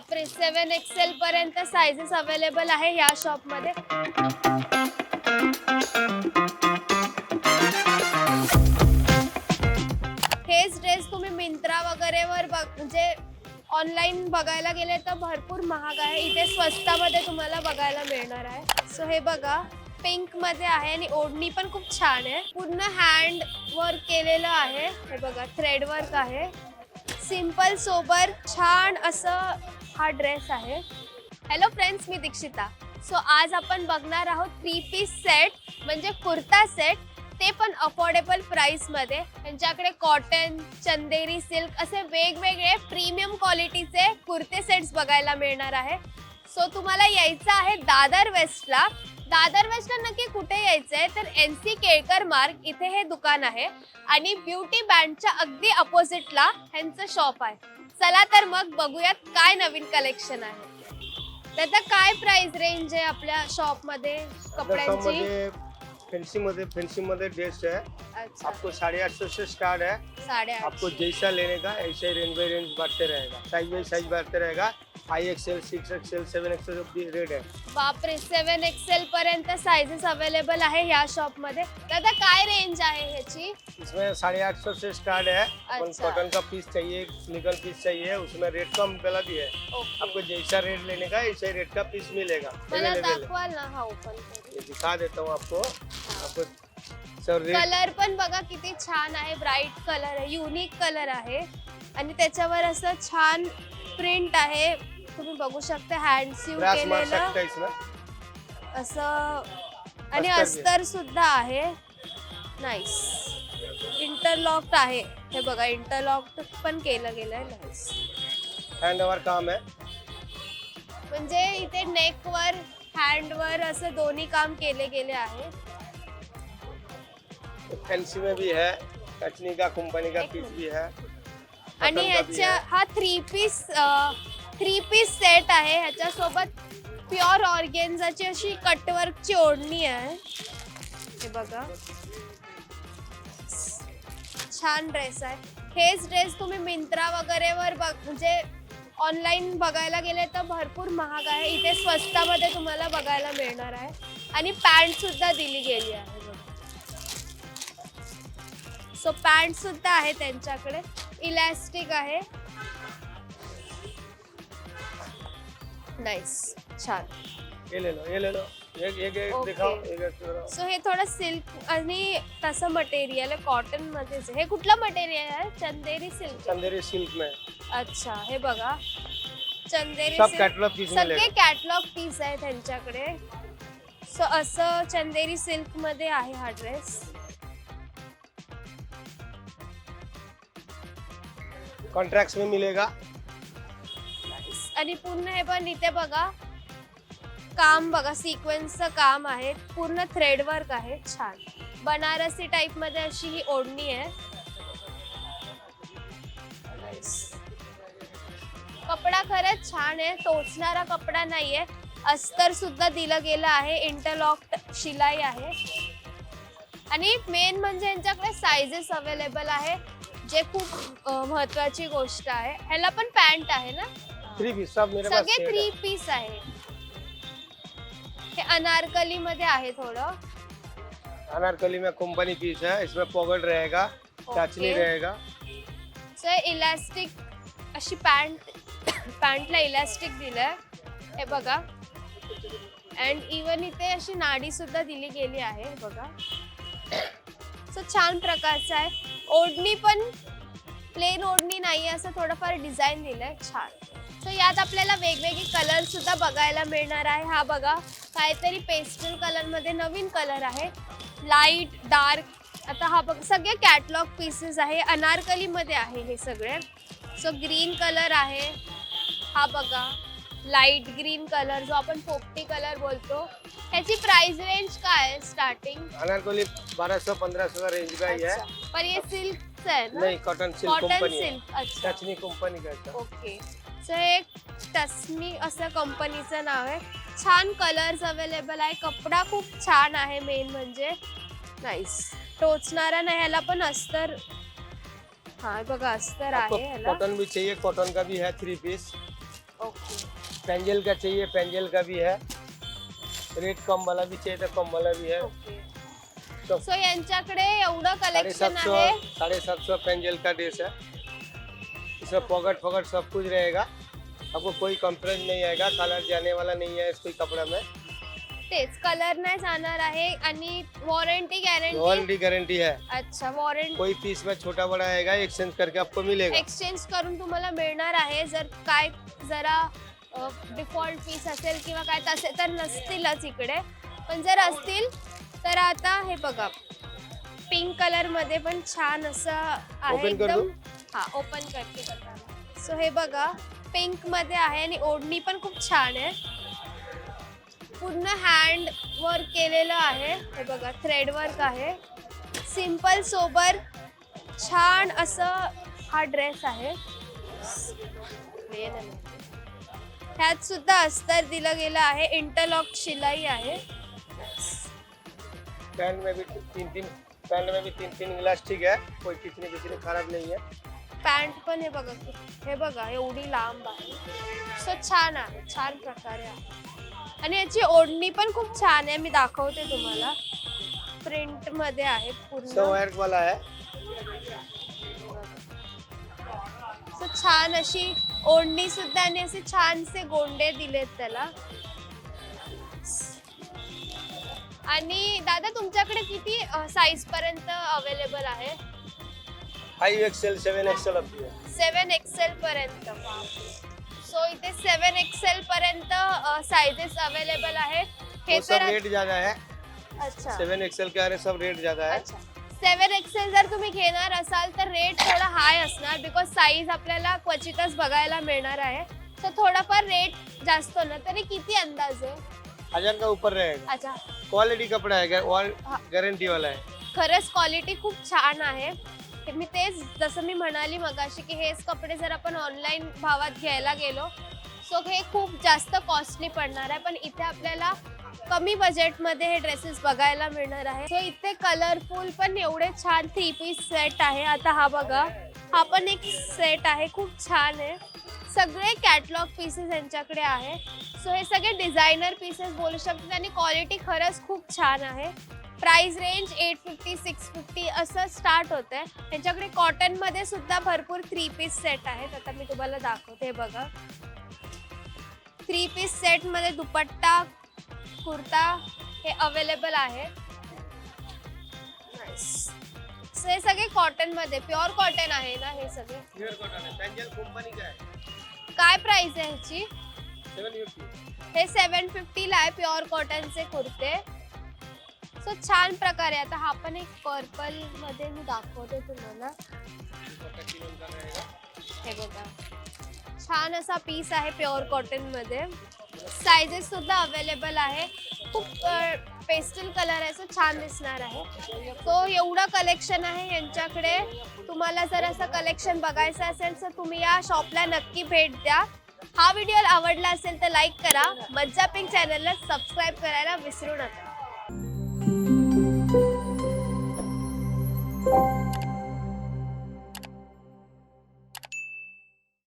बापरे seven XL पर्यंत sizes available आहे या शॉपमध्ये. हेच ड्रेस तुम्ही मिंत्रा वगैरे वर बघ म्हणजे ऑनलाईन बघायला गेले तर भरपूर महाग आहे. इथे स्वस्तामध्ये तुम्हाला बघायला मिळणार आहे. सो हे बघा पिंकमध्ये आहे आणि ओढणी पण खूप छान आहे. पूर्ण हँड वर्क केलेलं आहे. हे बघा थ्रेड वर्क आहे. सिंपल सोबर छान असं हा ड्रेस आहे. हॅलो फ्रेंड्स मी दीक्षिता. सो आज आपण बघणार आहोत थ्री पीस सेट म्हणजे कुर्ता सेट ते पण अफोर्डेबल प्राईसमध्ये त्यांच्याकडे कॉटन चंदेरी सिल्क असे वेगवेगळे प्रीमियम क्वालिटीचे कुर्ते सेट्स बघायला मिळणार आहे. सो तुम्हाला यायचं आहे दादर वेस्टला दादर वेस्टला नक्की कुठे यायचं आहे तर एन सी केळकर मार्ग इथे हे दुकान आहे. आणि ब्युटी बँडच्या अगदी अपोजिटला ह्यांचं शॉप आहे. चला तर मग बघूयात काय नवीन कलेक्शन आहे. त्याचा काय प्राइस रेंज आहे आपल्या शॉपमध्ये कपड्यांची? फैंसी मध्ये फैंसी मध्ये ड्रेस है अच्छा. आपको साढ़े आठ सौ से स्टार्ट है आपको जैसा लेने का ऐसे रेंज बाई रेंज बढ़ते रहेगा. साइज बाई साइज बढ़ते रहेगा. Five XL six XL seven XL rate है बापरे सेवन एक्सेल पर्यंत साइजेस अवेलेबल आहे या शॉपमध्ये. दादा काय रेंज आहे ह्याची? इसमें साढ़े आठ सौ से स्टार्ट है। अपन अच्छा। कॉटन का पीस चाहिए निकल पीस चाहिए उसमें रेट कम पहला भी है। ओके आपको जैसा रेट लेने का ऐसे रेट का पीस मिलेगा। मला अवेलेबल है। दाखवाल ना हा ओपन ये दिखा देता हूँ आपको। आपको सर रेट कलर पण बघा किती छान आहे. ब्राईट कलर आहे युनिक कलर आहे. आणि त्याच्यावर असं छान प्रिंट आहे. तुम्ही बघू शकता हँड सीव केलेलं. असं आणि अस्तर सुद्धा आहे. नाईस इंटरलॉक्ड आहे. हे बघा इंटरलॉक्ड पण केलं गेलंय. नाईस हैंड ओवर काम है म्हणजे इथे नेकवर हँडवर असं दोन्ही काम केले गेले आहे. फैंसी में भी है कचनी का कंपनी का पीस. भी है आणि कॉटन ह्याच्या है. हा three piece three piece set आहे ह्याच्यासोबत प्युअर ऑर्गेन्झाची अशी कटवर्कची ओढणी आहे. हे बघा. छान ड्रेस आहे. हेच ड्रेस तुम्ही मिंत्रा वगैरेवर बघ म्हणजे ऑनलाईन बघायला गेले तर भरपूर महाग आहे. इथे स्वस्तामध्ये तुम्हाला बघायला मिळणार आहे. आणि पॅन्टसुद्धा दिली गेली आहे सो पॅन्टसुद्धा आहे त्यांच्याकडे. इलॅस्टिक आहे. नाईस छान. ये ले लो ये ले लो. एक एक एक Okay. दिखाओ एक एक दिखाओ। सो हे थोडं सिल्क आणि तसं मटेरियल आहे कॉटन मध्येच आहे. हे कुठलं मटेरियल आहे? चंदेरी सिल्क. चंदेरी सिल्क में अच्छा हे बघा. चंदेरी सब सिल्क. कैटलॉग पीस सगळे मिलेगा कॅटलॉग पीस आहे त्यांच्याकडे सो असं चंदेरी सिल्कमध्ये आहे हा ड्रेस कॉन्ट्रैक्ट्स में मिलेगा. आणि पूर्ण हे पण इथे बघा. काम बघा सिक्वेन्सचं काम आहे. पूर्ण थ्रेड वर्क आहे. छान. बनारसी टाइपमध्ये अशी ही ओढणी आहे. कपडा खरंच छान आहे. टोचणारा कपडा नाहीये. अस्तर सुद्धा दिलं गेलं आहे. इंटरलॉक्ड शिलाई आहे. आणि मेन म्हणजे यांच्याकडे सायझेस अवेलेबल आहे. जे खूप महत्वाची गोष्ट आहे. ह्याला पण पॅन्ट आहे ना? थ्री पीस सब मेरे पास सगळे थ्री है। पीस आहे. हे अनारकली मध्ये आहे थोडं. अनारकली में कंपनी पीस है इसमें पॉकेट रहेगा Okay. रहेगा। सो इलास्टिक अशी पॅन्ट पॅन्टला इलास्टिक दिलंय. हे बघा. अँड इवन इथे अशी नाडी सुद्धा दिली गेली आहे बघा. सो छान प्रकारचं आहे. ओढणी पण प्लेन ओढणी नाही असं थोडंफार डिझाईन दिलंय. छान. सो यात आपल्याला वेगवेगळे कलर सुद्धा बघायला मिळणार आहे. हा बघा काहीतरी पेस्टल कलरमध्ये नवीन कलर आहे. लाइट डार्क आता हा बघ सगळे कॅटलॉग पीसेस आहे. अनारकली मध्ये आहे हे सगळे. सो ग्रीन कलर आहे. हा बघा लाइट ग्रीन कलर जो आपण पोपटी कलर बोलतो. ह्याची प्राइस रेंज काय आहे स्टार्टिंग अनारकली सौ का रेंज का ही है पर ये सिल्कचं आहे ना? नहीं कॉटन सिल्क कॉटन कंपनी है सिल्क अच्छा. कंपनी का है ओके सो हे टस्मी असं कंपनीचं नाव आहे. छान कलर्स अवेलेबल आहे. कपडा खूप छान आहे मेन म्हणजे. नाईस टोचणारा नाही ह्याला पण अस्तर. हा बघा अस्तर आहे ह्याला. कॉटन भी चाहिए कॉटन का भी है थ्री पीस ओके पेंजल का चाहिए पेंजल का भी है. रेट कम वाला भी चाहिए तो कम वाला भी है. ओके सब सो यांच्याकडे एवढं कलेक्शन आहे. साढ़े सात सौ पेंजल का ड्रेस है इसमें पॉकेट पॉकेट सब कुछ रहेगा. आपको कोई कंप्लेंट नहीं आएगा कलर जाने वाला नहीं है इस कोई कपड़ा में। तेच कलर नाही जाणार आहे आणि वॉरंटी गॅरंटी वारंटी गारंटी है। अच्छा वॉरंटी कोई पीस में छोटा बड़ा आएगा एक्सचेंज करके आपको मिलेगा। एक्सचेंज करून तुम्हाला मिळणार आहे जर काय जरा डिफॉल्ट पीस असेल किंवा काय तसे तर नसतीलच इकडे. पण जर असतील तर आता हे बघा पिंक कलरमध्ये पण छान असं आहे Open कर? एकदम? हा ओपन करते. सो हे बघा पिंकमध्ये आहे आणि ओढणी पण खूप छान आहे. पूर्ण हँड वर्क केलेलं आहे. हे बघा थ्रेड वर्क आहे. सिंपल सोबर छान असं हा ड्रेस आहे. ह्यात सुद्धा अस्तर दिलं गेलं आहे. इंटरलॉक शिलाई आहे. पैंट में भी तीन तीन पैंट में भी तीन तीन इलास्टिक है कोई किचने किचने खराब नहीं है. पॅन्ट पण हे बघा हे बघा एवढी लांब आहे. सो छान आहे. छान प्रकारे आहे. आणि याची ओढणी पण खूप छान आहे. मी दाखवते तुम्हाला. प्रिंटमध्ये आहे सौ पूर्ण वर्क वाला सो छान अशी ओढणी सुद्धा आणि असे छानसे गोंडे दिलेत त्याला. आणि दादा तुमच्याकडे किती साईज पर्यंत अवेलेबल आहे? फाइव एक्सएल सेवन एक्सएल अभी है सेवन एक्सेल पर्यंत सो इथे सेवन एक्सेल पर्यंत साइजेस अवेलेबल आहे हे सब तर रेट ज्यादा है अच्छा. सेवन एक्सएल के रहे सब रेट ज्यादा है सेवन एक्सेल जर तुम्ही घेणार असाल तर रेट थोडा हाय असणार बिकॉज साईज आपल्याला क्वचितच बघायला मिळणार आहे. तर थोडाफार रेट जास्त होणार. तरी किती अंदाज आहे? हजार का ऊपर रहेगा. अच्छा. क्वालिटी कपड़ा है हाँ। गारंटी वाला है खरंच क्वालिटी खूप छान आहे. हे मी तेच जसं मी म्हणाली मगाशी की हेच कपडे जर आपण ऑनलाईन भावात घ्यायला गेलो सो हे खूप जास्त कॉस्टली पडणार आहे. पण इथे आपल्याला कमी बजेटमध्ये हे ड्रेसेस बघायला मिळणार आहे. सो इथे कलरफुल पण एवढे छान थ्री पीस सेट आहे. आता हा बघा हा पण एक सेट आहे. खूप छान आहे. सगळे कॅटलॉग पीसेस यांच्याकडे आहे. सो हे सगळे डिझायनर पीसेस बोलू शकतात आणि क्वालिटी खरंच खूप छान आहे. Price range eight fifty six fifty असं स्टार्ट होत आहे त्यांच्याकडे कॉटनमध्ये सुद्धा भरपूर थ्री पीस सेट आहेत. आता मी तुम्हाला दाखवते बघा. थ्री पीस सेटमध्ये दुपट्टा कुर्ता हे अवेलेबल आहे हे सगळे कॉटनमध्ये प्युअर कॉटन आहे ना हे सगळे? कॉटन काय? प्राइस आहे ह्याची? सेवन फिफ्टी हे सेवन फिफ्टीला आहे प्युअर कॉटनचे कुर्ते. सो छान प्रकारे. आता हा पण एक पर्पलमध्ये मी दाखवते तुम्हाला. हे बघा. छान असा पीस आहे प्युअर कॉटनमध्ये. सायझेस सुद्धा अवेलेबल आहे. खूप पेस्टल कलर आहे सो छान दिसणार आहे. तो एवढं कलेक्शन आहे यांच्याकडे. तुम्हाला जर असं कलेक्शन बघायचं असेल तर तुम्ही या शॉपला नक्की भेट द्या. हा व्हिडिओ आवडला असेल तर लाईक करा. मज्जा पिंक चॅनलला सबस्क्राईब करायला विसरू नका.